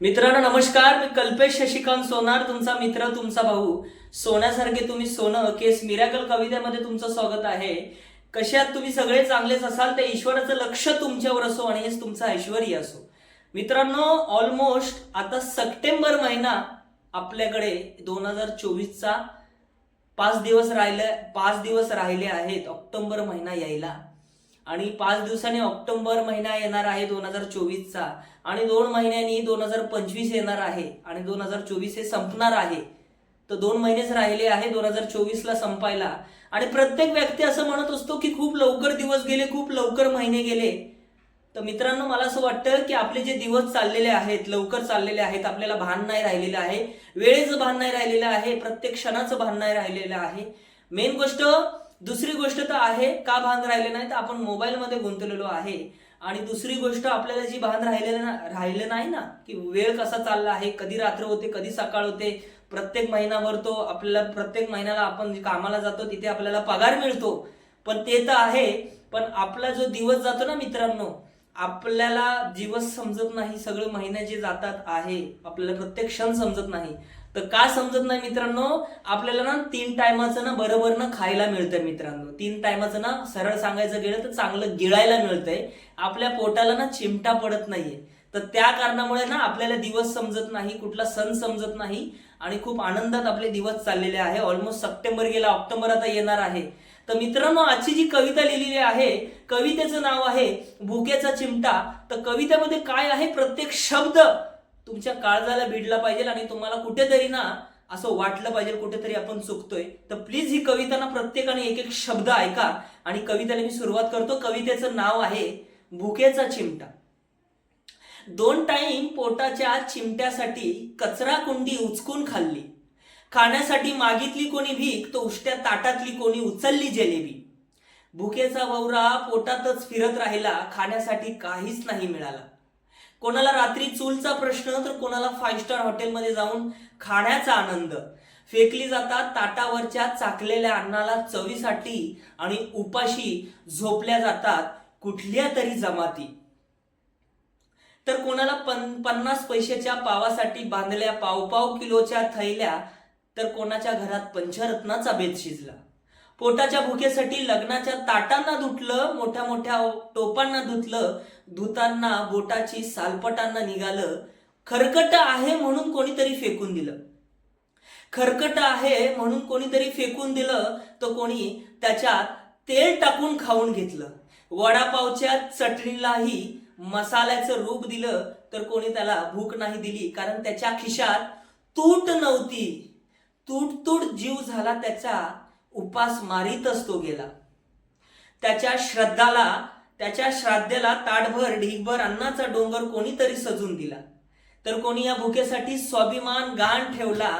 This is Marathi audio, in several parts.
मित्रांनो नमस्कार. मी कल्पेश शशिकांत सोनार तुमचा मित्र तुमचा भाऊ. सोन्यासारखे तुम्ही सोनं केस मिरॅकल कवितेमध्ये तुमचं स्वागत आहे. कशात तुम्ही सगळे चांगलेच असाल ते ईश्वराचं लक्ष तुमच्यावर असो आणि हेच तुमचं ऐश्वर्य असो. मित्रांनो ऑलमोस्ट आता सप्टेंबर महिना आपल्याकडे दोन हजार चोवीसचा पाच दिवस राहिले पाच दिवस राहिले आहेत. ऑक्टोबर महिना यायला. आणि पाच दिवसांनी ऑक्टोबर महिना येणार आहे दोन हजार चोवीसचा. आणि दोन महिन्यांनी दोन हजार पंचवीस येणार आहे आणि दोन हजार चोवीस हे संपणार आहे. तर दोन महिनेच राहिले आहे दोन हजार चोवीसला संपायला. आणि प्रत्येक व्यक्ती असं म्हणत असतो की खूप लवकर दिवस गेले खूप लवकर महिने गेले. तर मित्रांनो मला असं वाटतं की आपले जे दिवस चाललेले आहेत लवकर चाललेले आहेत आपल्याला भान नाही राहिलेलं आहे. वेळेचं भान नाही राहिलेलं आहे प्रत्येक क्षणाचं भान नाही राहिलेलं आहे. मेन गोष्ट दुसरी गोष्ट तर आहे का भान राहिले नाही तर आपण मोबाईलमध्ये गुंतलेलो आहे. आणि दुसरी गोष्ट आपल्याला जी भान राहिलेलं ना राहिलं नाही ना की वेळ कसा चालला आहे कधी रात्र होते कधी सकाळ होते प्रत्येक महिनाभर तो आपल्याला प्रत्येक महिन्याला आपण कामाला जातो तिथे आपल्याला पगार मिळतो. पण ते तर आहे पण आपला जो दिवस जातो ना मित्रांनो आपल्याला दिवस समजत नाही सगळे महिने जे जातात आहे आपल्याला प्रत्येक क्षण समजत नाही. तर का समजत नाही मित्रांनो? आपल्याला ना तीन टायमाचं ना बरोबर ना खायला मिळतं मित्रांनो. तीन टायमाचं ना सरळ सांगायचं गेलं तर चांगलं गिळायला मिळतंय. आपल्या पोटाला ना चिमटा पडत नाहीये. तर त्या कारणामुळे ना आपल्याला दिवस समजत नाही कुठला सण समजत नाही आणि खूप आनंदात आपले दिवस चाललेले आहे. ऑलमोस्ट सप्टेंबर गेला ऑक्टोबर आता येणार आहे. तर मित्रांनो आजची जी कविता लिहिलेली आहे कवितेचं नाव आहे भुकेचा चिमटा. तर कवितेमध्ये काय आहे? प्रत्येक शब्द तुमच्या काळजाला भिडला पाहिजे आणि तुम्हाला कुठेतरी ना असं वाटलं पाहिजे कुठेतरी आपण चुकतोय. तर प्लीज ही कविता ना प्रत्येकाने एक एक शब्द ऐका. आणि कवितेला मी सुरुवात करतो. कवितेचं नाव आहे भुकेचा चिमटा. दोन टाइम पोटाच्या चिमट्यासाठी कचरा कुंडी उचकून खाल्ली. खाण्यासाठी मागितली कोणी भीक तो उष्ट्या ताटातली कोणी उचलली जलेबी. भुकेचा भवरा पोटातच फिरत राहिला खाण्यासाठी काहीच नाही मिळाला. कोणाला रात्री चूलचा प्रश्न तर कोणाला फाईव्ह स्टार हॉटेलमध्ये जाऊन खाण्याचा आनंद. फेकली जातात ताटावरच्या चाकलेल्या अन्नाला चवीसाठी आणि उपाशी झोपल्या जातात कुठल्या तरी जमाती. तर कोणाला पन पन्नास पैशाच्या पावासाठी बांधल्या पाव पाव किलोच्या थैल्या तर कोणाच्या घरात पंचरत्नाचा बेत शिजला. पोटाच्या भुकेसाठी लग्नाच्या ताटांना धुतलं मोठ्या मोठ्या टोपांना धुतलं धुताना बोटाची सालपटांना निघालं. खरकट आहे म्हणून कोणीतरी फेकून दिलं. खरकट आहे म्हणून कोणीतरी फेकून दिलं तर कोणी त्याच्यात तेल टाकून खाऊन घेतलं. वडापावच्या चटणीलाही मसाल्याचं रूप दिलं तर कोणी त्याला भूक नाही दिली कारण त्याच्या खिशात तूट नव्हती. तूट तूट जीव झाला त्याचा उपास मारीतच तो गेला. त्याच्या श्रद्धाला त्याच्या श्राद्धेला ताटभर ढीगभर अन्नाचा डोंगर कोणीतरी सजून दिला. तर कोणी या भुकेसाठी स्वाभिमान गाण ठेवला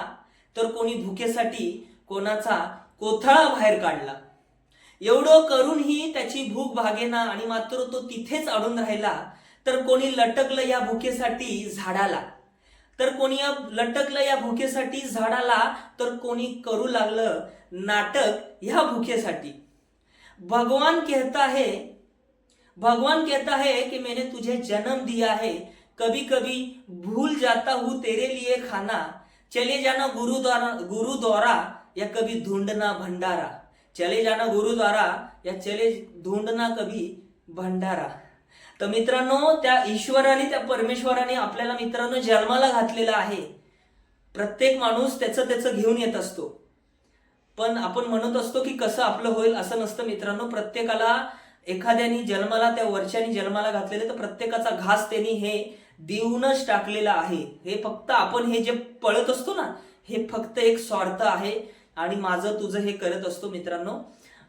तर कोणी भुकेसाठी कोणाचा कोथळा बाहेर काढला. एवढं करूनही त्याची भूक भागेना आणि मात्र तो तिथेच अडून राहिला तर कोणी लटकलं या भुकेसाठी झाडाला. तर कोणी या लटकलं या भुकेसाठी झाडाला तर कोणी करू लागलं नाटक ह्या भुकेसाठी. भगवान कहता है भगवान कहता है कि मैंने तुझे जन्म दिया है। कभी कभी भूल जाता हूं तेरे लिए खाना। चले जाना गुरुद्वारा गुरुद्वारा या कभी ढूंढना भंडारा। चले जाना गुरुद्वारा या चले ढूंढना कभी भंडारा। तर मित्रांनो त्या ईश्वराने त्या परमेश्वराने आपल्याला मित्रांनो जन्माला घातलेला आहे. प्रत्येक माणूस त्याचं त्याचं घेऊन येत असतो. पण आपण म्हणत असतो की कसं आपलं होईल असं नसतं मित्रांनो. प्रत्येकाला एखाद्यानी जन्माला त्या वर्षाने जन्माला घातलेले तर प्रत्येकाचा घास त्यांनी हे देऊनच टाकलेला आहे. हे फक्त आपण हे जे पळत असतो ना हे फक्त एक स्वार्थ आहे आणि माझं तुझं हे करत असतो मित्रांनो.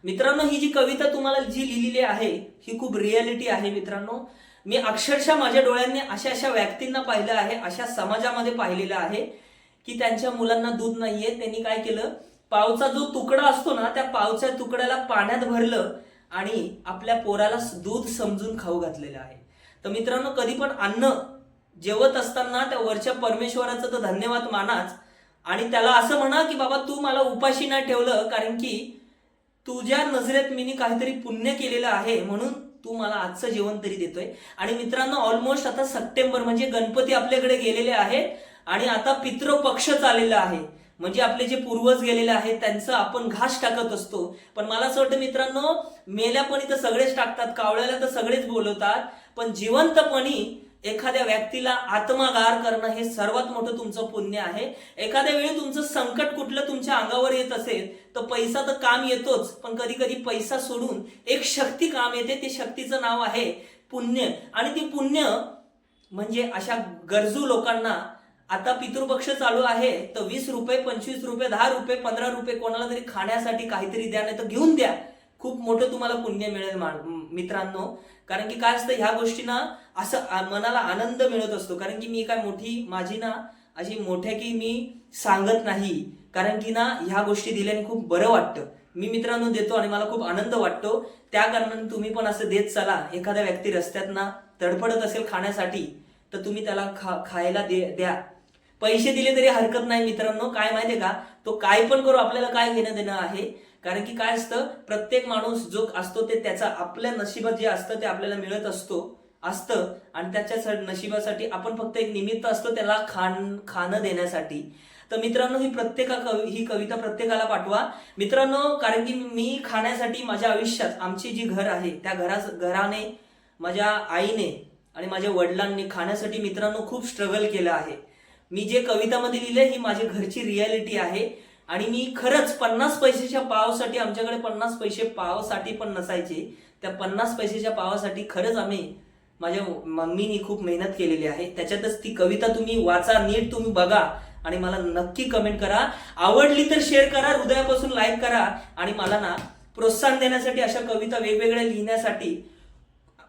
मित्रांनो ही जी कविता तुम्हाला जी लिहिलेली आहे ही खूप रियालिटी आहे मित्रांनो. मी अक्षरशः माझ्या डोळ्यांनी अशा अशा व्यक्तींना पाहिलं आहे अशा समाजामध्ये पाहिलेलं आहे की त्यांच्या मुलांना दूध नाहीये. त्यांनी काय केलं? पावचा जो तुकडा असतो ना त्या पावच्या तुकड्याला पाण्यात भरलं. आणि आपल्या पोराला दूध समजून खाऊ घातलेलं आहे. तर मित्रांनो कधी पण अन्न जेवत असताना त्या वरच्या परमेश्वराचं तर धन्यवाद मानाच. आणि त्याला असं म्हणा की बाबा तू मला उपाशी नाही ठेवलं कारण की तुझ्या नजरेत मी काहीतरी पुण्य केलेलं आहे म्हणून तू मला आजचं जेवण तरी देतोय. आणि मित्रांनो ऑलमोस्ट आता सप्टेंबर म्हणजे गणपती आपल्याकडे गेलेले आहेत आणि आता पितृपक्ष चाललेला आहे. म्हणजे आपले जे पूर्वज गेलेले आहेत त्यांचं आपण घास टाकत असतो. पण मला असं वाटतं मित्रांनो मेल्यापणी तर सगळेच टाकतात कावळ्याला तर सगळेच बोलवतात पण जिवंतपणी एखाद्या व्यक्तीला आत्मागार करणं हे सर्वात मोठं तुमचं पुण्य आहे. एखाद्या वेळी तुमचं संकट कुठलं तुमच्या अंगावर येत असेल तर पैसा तर काम येतोच पण कधी कधी पैसा सोडून एक शक्ती काम येते ते शक्तीचं नाव आहे पुण्य. आणि ती पुण्य म्हणजे अशा गरजू लोकांना आता पितृपक्ष चालू आहे तर वीस रुपये पंचवीस रुपये दहा रुपये पंधरा रुपये कोणाला तरी खाण्यासाठी काहीतरी द्या नाही तर घेऊन द्या. खूप मोठं तुम्हाला पुण्य मिळेल मित्रांनो. कारण की काय असतं ह्या गोष्टींना असं मनाला आनंद मिळत असतो. कारण की मी काय मोठी माझी ना अशी मोठ्या की मी सांगत नाही. कारण की ना ह्या गोष्टी दिल्याने खूप बरं वाटतं. मी मित्रांनो देतो आणि मला खूप आनंद वाटतो. त्या कारणाने तुम्ही पण असं देत चला. एखाद्या व्यक्ती रस्त्यात ना तडफडत असेल खाण्यासाठी तर तुम्ही त्याला खा खायला दे द्या. पैसे दिले तरी हरकत नाही मित्रांनो. काय माहितीये का? तो काय पण करू आपल्याला काय घेणं देणं आहे? कारण की काय असतं? प्रत्येक माणूस जो असतो ते त्याचा आपल्या नशिबात जे असतं ते आपल्याला मिळत असतो असतं. आणि त्याच्या नशिबासाठी आपण फक्त एक निमित्त असतो त्याला खाण खाणं देण्यासाठी. तर मित्रांनो ही प्रत्येका कवी ही कविता प्रत्येकाला पाठवा. मित्रांनो कारण की मी खाण्यासाठी माझ्या आयुष्यात आमची जी घर आहे त्या घरा घराने माझ्या आईने आणि माझ्या वडिलांनी खाण्यासाठी मित्रांनो खूप स्ट्रगल केलं आहे. मी जे कवितामध्ये लिहिलंय ही माझी घरची रियालिटी आहे. आणि मी खरंच पन्नास पैशाच्या पावासाठी आमच्याकडे पन्नास पैसे पावासाठी पण नसायचे. त्या पन्नास पैशाच्या पावासाठी खरंच आम्ही माझ्या मम्मीनी खूप मेहनत केलेली आहे. त्याच्यातच ती कविता तुम्ही वाचा नीट तुम्ही बघा. आणि मला नक्की कमेंट करा. आवडली तर शेअर करा हृदयापासून लाईक करा. आणि मला ना प्रोत्साहन देण्यासाठी अशा कविता वेगवेगळ्या लिहिण्यासाठी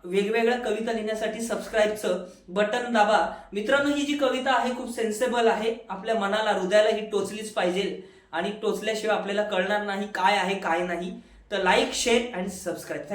वेगवेगळ्या कविता लिहिण्यासाठी सबस्क्राईबचं बटन दाबा. मित्रांनो ही जी कविता आहे खूप सेन्सेबल आहे. आपल्या मनाला हृदयाला ही टोचलीच पाहिजे. आणि टोचल्याशिवाय आपल्याला कळणार नाही काय आहे काय नाही. तर लाईक शेअर अँड सबस्क्राईब